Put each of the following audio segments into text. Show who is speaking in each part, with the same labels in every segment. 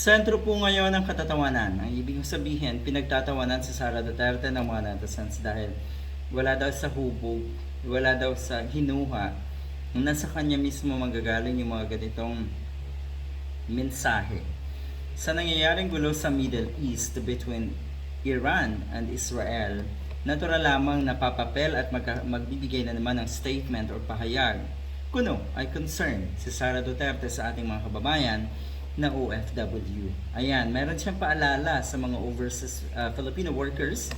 Speaker 1: Sentro po ngayon ng katatawanan. Ang ibig sabihin, pinagtatawanan si Sara Duterte ng mga netizens dahil wala daw sa hubog, wala daw sa hinuha. Nasa kanya mismo manggagaling yung mga ganitong mensahe. Sa nangyayaring gulo sa Middle East between Iran and Israel, natural lamang napapapel at magka- magbibigay na naman ng statement or pahayag. Kuno ay concern si Sara Duterte sa ating mga kababayan na OFW. Ayan, meron siyang paalala sa mga overseas uh, Filipino workers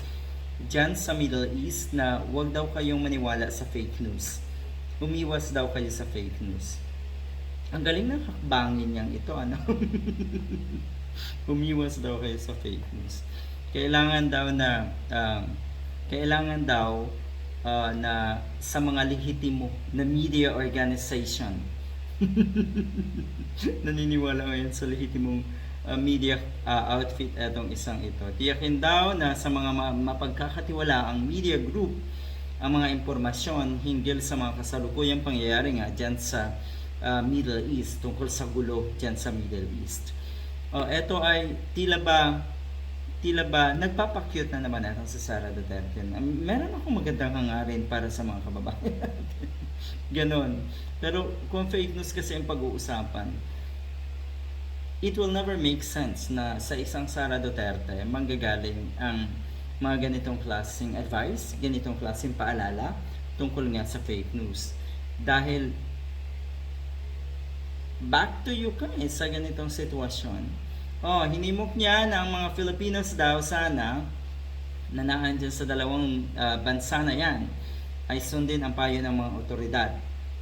Speaker 1: dyan sa Middle East na huwag daw kayong maniwala sa fake news. Umiwas daw kayo sa fake news. Ang galing ng hakbangin niyang ito, ano? Umiwas daw kayo sa fake news. Kailangan daw na, um, kailangan daw uh, na sa mga lehitimo na media organization naniniwala ngayon sa lehitimong uh, media uh, outfit etong isang ito. Tiyakin daw na sa mga ma- mapagkakatiwala ang media group ang mga impormasyon hinggil sa mga kasalukuyang pangyayari nga dyan sa uh, Middle East tungkol sa gulo dyan sa Middle East. Oh, ito ay tila ba tila ba nagpapakyut na naman natin sa Sara Duterte. Meron akong magandang hangarin para sa mga kababayan natin. Ganon. Pero kung fake news kasi ang pag-uusapan, it will never make sense na sa isang Sara Duterte manggagaling ang mga ganitong klaseng advice, ganitong klaseng paalala tungkol nga sa fake news. Dahil back to you ka eh, sa ganitong sitwasyon. Oh, hinimok niya ang mga Filipinos daw sana na naandyan sa dalawang ah, bansa na yan ay sundin ang payo ng mga otoridad.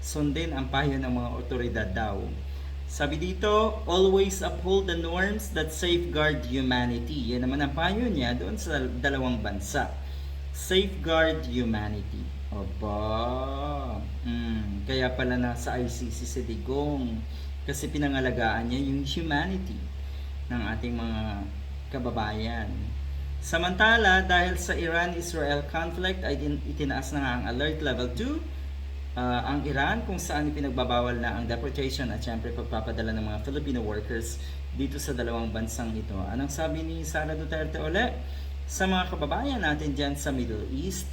Speaker 1: Sundin ang payo ng mga otoridad daw. Sabi dito, always uphold the norms that safeguard humanity. Yan naman ang payo niya doon sa dalawang bansa. Safeguard humanity. Oba. Mm, kaya pala nasa ICC si Digong. Kasi pinangalagaan niya yung humanity ng ating mga kababayan. Samantala, dahil sa Iran-Israel conflict ay itinaas na nga ang alert level 2 Ah, ang Iran kung saan ipinagbabawal na ang deportation at syempre pagpapadala ng mga Filipino workers dito sa dalawang bansang ito. Anong sabi ni Sara Duterte uli? Sa mga kababayan natin dyan sa Middle East,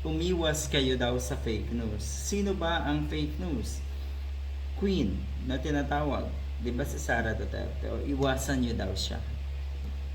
Speaker 1: umiwas kayo daw sa fake news. Sino ba ang fake news? Queen na tinatawag, di ba si Sara Duterte? O iwasan nyo daw siya.